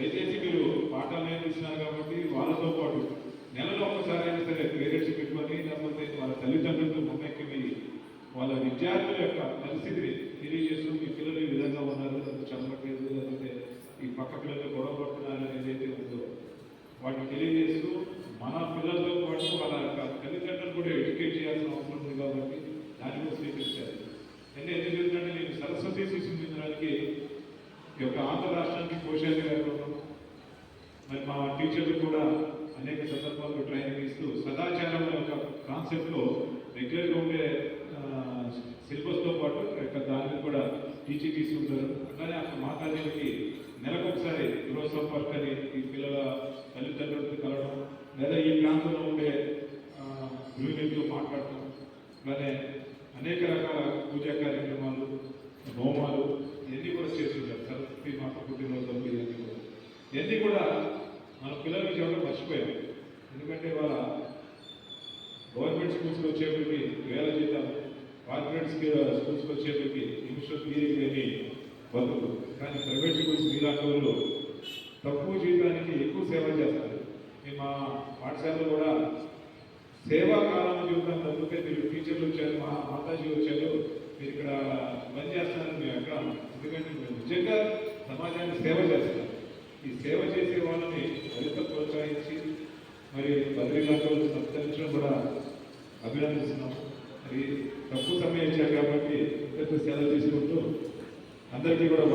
దయచేసి మీరు పాఠాలు నేర్పిస్తున్నారు కాబట్టి వాళ్ళతో పాటు నెలలో ఒక్కసారి అయినా సరే పేరెంట్స్ పెట్టుకొని లేకపోతే వాళ్ళ తల్లిదండ్రులతో మొమ్మెక్కి వెళ్ళి వాళ్ళ విద్యార్థుల యొక్క పరిస్థితిని తెలియజేస్తూ మీ పిల్లలు ఈ విధంగా ఉన్నారు లేకపోతే చదవట్లేదు లేకపోతే ఈ పక్క పిల్లలతో గొడవ పడుతున్నారు అనేది అయితే ఉందో వాటిని తెలియజేస్తూ మన పిల్లలతో పాటు వాళ్ళ యొక్క తల్లిదండ్రులు కూడా ఎడ్యుకేట్ చేయాల్సిన అవసరం ఉంది కాబట్టి దాన్ని కూడా స్వీకరించారు. అంటే ఎందుకు ఈ యొక్క ఆంధ్ర రాష్ట్రానికి కోశాలి గారు మరి మా టీచర్లు కూడా అనేక సందర్భాల్లో ట్రైనింగ్ ఇస్తూ సదాచారం యొక్క కాన్సెప్ట్లో రెగ్యులర్గా ఉండే సిలబస్తో పాటు యొక్క దాన్ని కూడా టీచింగ్ తీసుకుంటారు అట్లానే అక్కడ మాతాదేవికి నెలకొకసారి గృహ సంపర్క్ అని ఈ పిల్లల తల్లిదండ్రులతో కలవడం లేదా ఈ ప్రాంతంలో ఉండే ఆ, గృహిణులతో మాట్లాడటం అలానే అనేక రకాల పూజా కార్యక్రమాలు మాత తొమ్మిది ఇవన్నీ కూడా ఇవన్నీ కూడా మన పిల్లలకి చెప్పడం మర్చిపోయాం. ఎందుకంటే వాళ్ళ గవర్నమెంట్ స్కూల్స్కి వచ్చేప్పటికి వేల జీతాలు కార్పొరేట్ స్కూల్స్కి వచ్చేప్పటికి నిమిషం తీయలేని బతుకు. కానీ ప్రైవేట్ స్కూల్స్ మీలాంటి వాళ్ళు తక్కువ జీతానికి ఎక్కువ సేవ చేస్తారు. మా పాఠశాలలో కూడా సేవా కాలం జీవితం అందుకే మీరు టీచర్లు వచ్చారు మా మాతాజీ వచ్చారు మీరు ఇక్కడ పని చేస్తారని మేము ఎక్కడ ఎందుకంటే మేము నిజంగా సమాజాన్ని సేవ చేస్తారు. ఈ సేవ చేసే వాళ్ళని మరింత ప్రోత్సహించి మరి బద్రీనాథ్ సత్కరించడం కూడా అభినందిస్తున్నాం. మరి తక్కువ సమయం ఇచ్చారు కాబట్టి ఇంతకు సెలవు తీసుకుంటూ అందరికీ కూడా